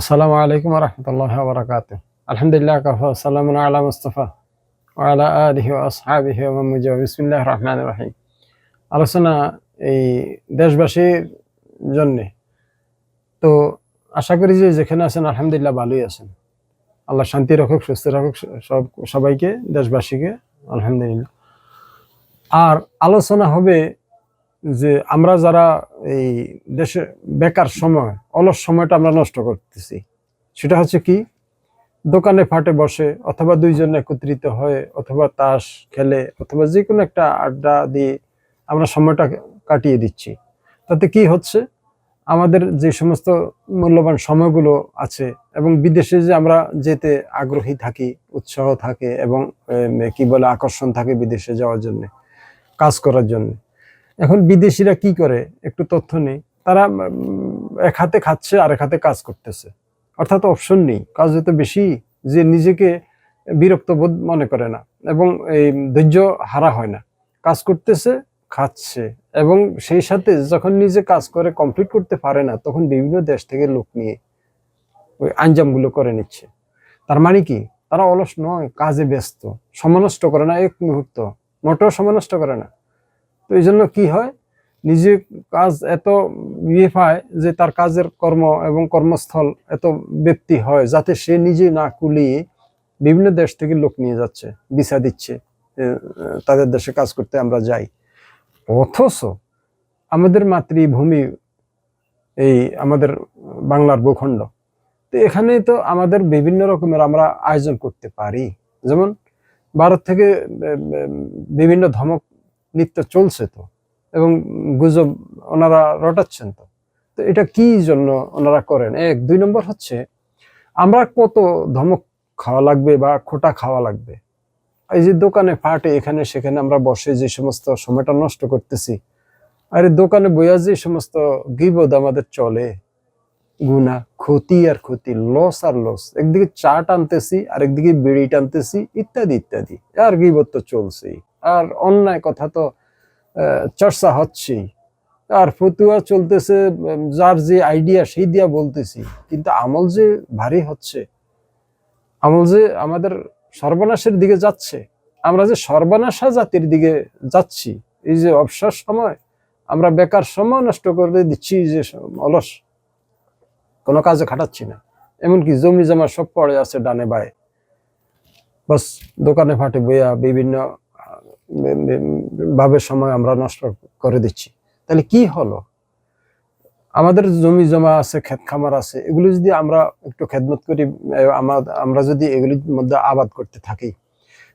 আসসালামু আলাইকুম রহমতুল্লাহ বরকাত আলহামদুলিল্লাহ কাফা সালাম আলা মুস্তফা ওয়ালা আলিহি আসহাবিহি ও মুজা বিসমিল্লাহ রহমান রহিম। আলোচনা এই দেশবাসীর জন্যে। তো আশা করি যে যেখানে আছেন, আলহামদুলিল্লাহ ভালোই আছেন। আল্লাহ শান্তি রাখুক, সুস্থ রাখুক, সব, সবাইকে, দেশবাসীকে, আলহামদুলিল্লাহ। আর আলোচনা হবে যে আমরা যারা এই দেশে বেকার সময়, অলস সময়টা আমরা নষ্ট করতেছি। সেটা হচ্ছে কি? দোকানে ফাটে বসে, অথবা দুইজন একত্রিত হয়ে, অথবা তাস খেলে, অথবা যে কোনো একটা আড্ডা দিয়ে আমরা সময়টা কাটিয়ে দিচ্ছি। তাতে কি হচ্ছে? আমাদের যে সমস্ত মূল্যবান সময়গুলো আছে, এবং বিদেশে যে আমরা যেতে আগ্রহী থাকি, উৎসাহ থাকে, এবং কি বলে, আকর্ষণ থাকে বিদেশে যাওয়ার জন্য, কাজ করার জন্য এখন বিদেশিরা কি করে? একটু তথ্য নেই। তারা এক হাতে খাচ্ছে আর এক হাতে কাজ করতেছে। অর্থাৎ অপশন নেই। কাজ যত বেশি যে নিজেকে বিরক্ত বোধ মনে করে না এবং এই ধৈর্য হারা হয় না। কাজ করতেছে, খাচ্ছে এবং সেই সাথে যখন নিজে কাজ করে কমপ্লিট করতে পারে না, তখন বিভিন্ন দেশ থেকে লোক নিয়ে ওই আঞ্জামগুলো করে নিচ্ছে। তার মানে কি? তারা অলস নয়, কাজে ব্যস্ত, সমানষ্ট করে না, এক মুহূর্ত। মোটেও সমানষ্ট করে না। তো এই জন্য কি হয়? নিজে কাজ এত ইয়ে পায় যে তার কাজের কর্ম এবং কর্মস্থল এত ব্যক্তি হয় যাতে সে নিজে না কুলিয়ে বিভিন্ন দেশ থেকে লোক নিয়ে যাচ্ছে, ভিসা দিচ্ছে তাদের দেশে কাজ করতে আমরা যাই। অথচ আমাদের মাতৃভূমি এই আমাদের বাংলার ভূখণ্ড। তো এখানে তো আমাদের বিভিন্ন রকমের আমরা আয়োজন করতে পারি। যেমন ভারত থেকে বিভিন্ন ধমক নৃত্য চলছে তো, এবং গুজব ওনারা রটাচ্ছেন তো। তো এটা কি জন্য ওনারা করেন? এক, দুই নম্বর হচ্ছে, আমরা কত ধমক খাওয়া লাগবে বা খোটা খাওয়া লাগবে? এই যে দোকানে ফাটে এখানে সেখানে আমরা বসে যে সমস্ত সময়টা নষ্ট করতেছি, আরে দোকানে বইয়া যে সমস্ত গিবদ আমাদের চলে গুনা ক্ষতি আর ক্ষতি, লস আর লস, একদিকে চা টানতেছি আর একদিকে বিড়ি টানতেছি, ইত্যাদি ইত্যাদি, আর গিবত তো চলছেই। আর অন্যায় কথা তো চর্চা হচ্ছেই। আর ফতুয়া চলতেছে, যার যে আইডিয়া সেই দিয়া বলতেছি। কিন্তু আমল যে ভারী হচ্ছে, আমল যে আমাদের সর্বনাশের দিকে যাচ্ছে, আমরা যে সর্বনাশা জাতির দিকে যাচ্ছি, এই যে অবসর সময়, আমরা বেকার সময় নষ্ট করে দিচ্ছি, যে অলস, কোনো কাজে খাটাচ্ছি না। এমনকি জমি জমা সব পড়ে আছে ডানে বায়ে বাস দোকানে ফাটে বইয়া বিভিন্ন ভাবে সময় আমরা নষ্ট করে দিচ্ছি। তাহলে কি হলো? আমাদের জমি জমা আছে ক্ষেত খামার আছে এগুলো যদি আমরা একটু খেদমত করি আমরা যদি এগুলির মধ্যে আবাদ করতে থাকি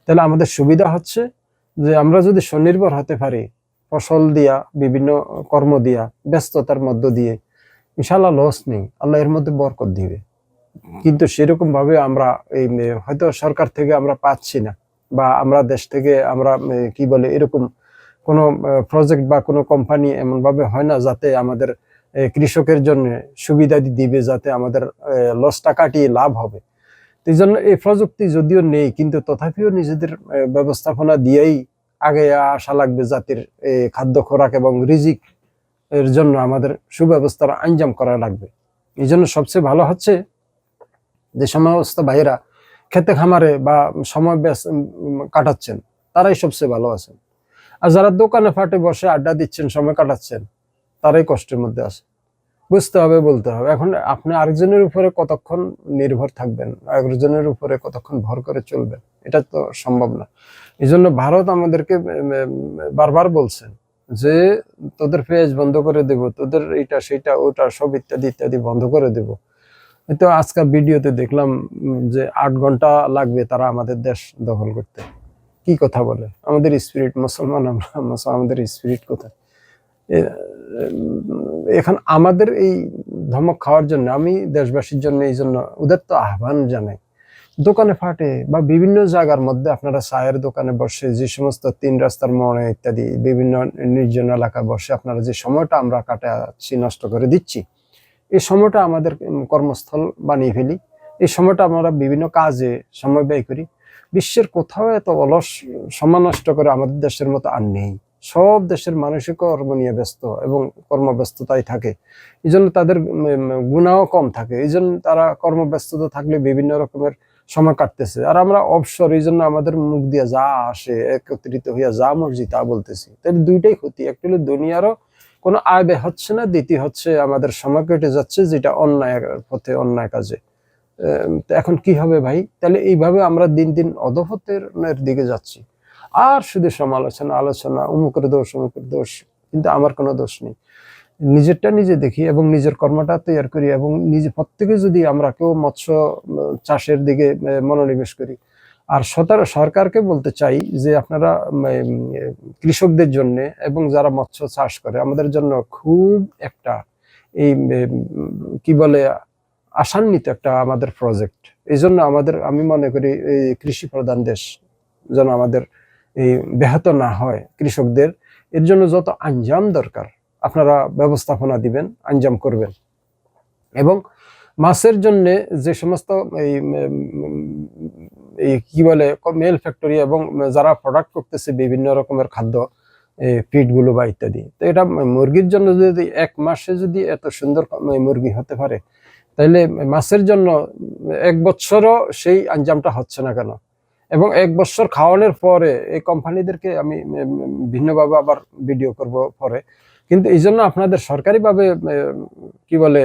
তাহলে আমাদের সুবিধা হচ্ছে যে আমরা যদি স্বনির্ভর হতে পারি ফসল দিয়া বিভিন্ন কর্ম দিয়া ব্যস্ততার মধ্য দিয়ে ইনশাল্লাহ লস নেই আল্লাহ এর মধ্যে বরকত দিবে। কিন্তু সেরকম ভাবে আমরা এই হয়তো সরকার থেকে আমরা পাচ্ছি না। বা আমরা দেশ থেকে আমরা কি বলে, এরকম কোনো প্রজেক্ট বা কোনো কোম্পানি এমন ভাবে হয় না যাতে আমাদের কৃষকের জন্য সুবিধা দিবে, যাতে আমাদের লসটা কাটিয়ে লাভ হবে। এই জন্য এই প্রযুক্তি যদিও নেই, কিন্তু তথাপিও নিজেদের ব্যবস্থাপনা দিয়েই আগে আসা লাগবে জাতির খাদ্য খোরাক এবং রিজিক এর জন্য আমাদের সুব্যবস্থার আঞ্জাম করা লাগবে। এই জন্য সবচেয়ে ভালো হচ্ছে যে সমস্ত ভাইয়েরা খেতে খামারে বা সময় কাটাচ্ছেন, তারাই সবচেয়ে ভালো আছেন। আর যারা দোকানে ফাটে বসে আড্ডা দিচ্ছেন, সময় কাটাচ্ছেন, তারাই কষ্টের মধ্যে আছে বুঝতে হবে, বলতে হবে। এখন আপনি আরেকজনের উপরে কতক্ষণ নির্ভর থাকবেন, আরেকজনের উপরে কতক্ষণ ভর করে চলবেন, এটা তো সম্ভব না। এই জন্য ভারত আমাদেরকে বারবার বলছেন যে, তোদের পেঁয়াজ বন্ধ করে দেব, তোদের এটা সেটা ওটা, সব ইত্যাদি ইত্যাদি বন্ধ করে দেব। তো আজকাল ভিডিওতে দেখলাম যে আট ঘণ্টা লাগবে তারা আমাদের দেশ দখল করতে। কি কথা বলে? আমাদের স্পিরিট মুসলমান, আমরা আমাদের স্পিরিট কোথায়? এখন আমাদের এই ধমক খাওয়ার জন্য, আমি দেশবাসীর জন্য এই জন্য ওদের তো আহ্বান জানাই। দোকানে ফাটে বা বিভিন্ন জায়গার মধ্যে আপনারা চায়ের দোকানে বসে যে সমস্ত তিন রাস্তার মোড়ে ইত্যাদি বিভিন্ন নির্জন এলাকা বসে আপনারা যে সময়টা আমরা কাটাচ্ছি, নষ্ট করে দিচ্ছি এই সময়টা আমাদের কর্মস্থল বানিয়ে ফেলি। এই সময়টা আমরা বিভিন্ন কাজে সময় ব্যয় করি। বিশ্বের কোথাও এত অলস সময় নষ্ট করে আমাদের দেশের মতো আর নেই। সব দেশের মানুষই কর্ম নিয়ে ব্যস্ত এবং কর্মব্যস্ততায় থাকে। এই জন্য তাদের গুণাও কম থাকে। এই জন্য তারা কর্মব্যস্ততা থাকলে বিভিন্ন রকমের সময় কাটতেছে। আর আমরা অবসর, এই জন্য আমাদের মুখ দিয়ে যা আসে, একত্রিত হইয়া যা মর্জি তা বলতেছি। তাহলে দুইটাই ক্ষতি। একটা হলো দুনিয়ারও কোনো আয় ব্যয় হচ্ছে না, দ্বিতীয় হচ্ছে আমাদের সময় কেটে যাচ্ছে, যেটা অন্যায় পথে অন্যায় কাজে। এখন কি হবে ভাই? তাহলে এইভাবে আমরা দিন দিন অধপতের দিকে যাচ্ছি। আর শুধু সমালোচনা, আলোচনা, অমুকের দোষ অমুকের দোষ, কিন্তু আমার কোনো দোষ নেই। নিজেরটা নিজে দেখি এবং নিজের কর্মটা তৈরি করি এবং নিজে প্রত্যেকে যদি আমরা কেউ মৎস্য চাষের দিকে মনোনিবেশ করি আর সরকারকে বলতে চাই যে আপনারা কৃষকদের জন্য এবং যারা মৎস্য চাষ করে, আমাদের জন্য খুব একটা এই কি বলে, আশান্বিত একটা আমাদের প্রজেক্ট এই জন্য আমাদের, আমি মনে করি এই কৃষি প্রধান দেশ যেন আমাদের এই ব্যাহত না হয় কৃষকদের। এর জন্য যত আঞ্জাম দরকার, আপনারা ব্যবস্থাপনা দিবেন, আঞ্জাম করবেন। এবং মাছের জন্য যে সমস্ত এই কি বলে মেল ফ্যাক্টরি এবং যারা প্রোডাক্ট করতেছে বিভিন্ন রকমের খাদ্য ফিডগুলো বা ইত্যাদি। তো এটা মুরগির জন্য যদি এক মাসে যদি এত সুন্দর মুরগি হতে পারে তাহলে মাছের জন্য এক বছরও সেই আঞ্জামটা হচ্ছে না কেন? এবং এক বছর খাওয়ানোর পরে এই কোম্পানিদেরকে আমি ভিন্নভাবে আবার ভিডিও করব পরে। কিন্তু এই জন্য আপনাদের সরকারিভাবে কি বলে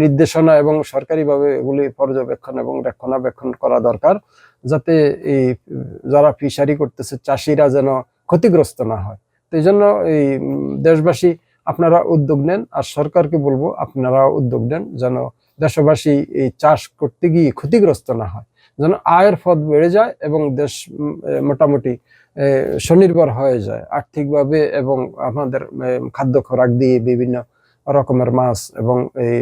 নির্দেশনা এবং সরকারিভাবে এগুলি পর্যবেক্ষণ এবং রক্ষণাবেক্ষণ করা দরকার, যাতে এই, যারা ফিশারি করতেছে, চাষিরা যেন ক্ষতিগ্রস্ত না হয়। তো এই জন্য এই, দেশবাসী আপনারা উদ্যোগ নেন, আর সরকারকে বলব আপনারা উদ্যোগ নেন, যেন দেশবাসী এই চাষ করতে গিয়ে ক্ষতিগ্রস্ত না হয়। যেন আয়ের পথ বেড়ে যায় এবং দেশ মোটামুটি স্বনির্ভর হয়ে যায়। আর্থিকভাবে এবং আমাদের খাদ্য খোরাক দিয়ে বিভিন্ন রকমের মাছ এবং এই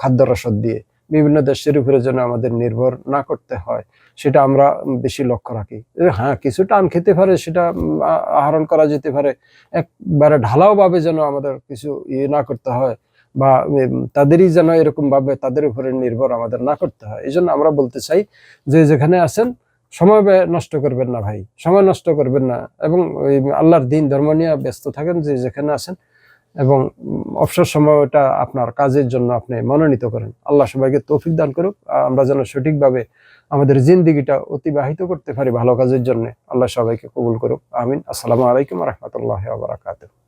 খাদ্য রসদ দিয়ে বিভিন্ন দেশের উপরে যেন আমাদের নির্ভর না করতে হয়, সেটা আমরা বেশি লক্ষ্য রাখি। হ্যাঁ কিছু টান খেতে পারে, সেটা আহরণ করা যেতে পারে। একবারে ঢালাও ভাবে যেন আমাদের কিছু ইয়ে না করতে হয় বা তাদেরই যেন এরকম ভাবে তাদের উপরে নির্ভর আমাদের না করতে হয়। এই জন্য আমরা বলতে চাই যে, যেখানে আছেন, সময় নষ্ট করবেন না ভাই, সময় নষ্ট করবেন না এবং আল্লাহর দিন ধর্ম নিয়ে ব্যস্ত থাকেন যে, যেখানে আছেন এবং অবসর সময়টা আপনার কাজের জন্য আপনি মনোনীত করেন। আল্লাহ সবাইকে তৌফিক দান করুক। আমরা যেন সঠিকভাবে আমাদের জিন্দিগিটা অতিবাহিত করতে পারি ভালো কাজের জন্য, আল্লাহ সবাইকে কবুল করুক। আমিন। আসসালামু আলাইকুম রহমতুল্লাহ বারাকাতুহ।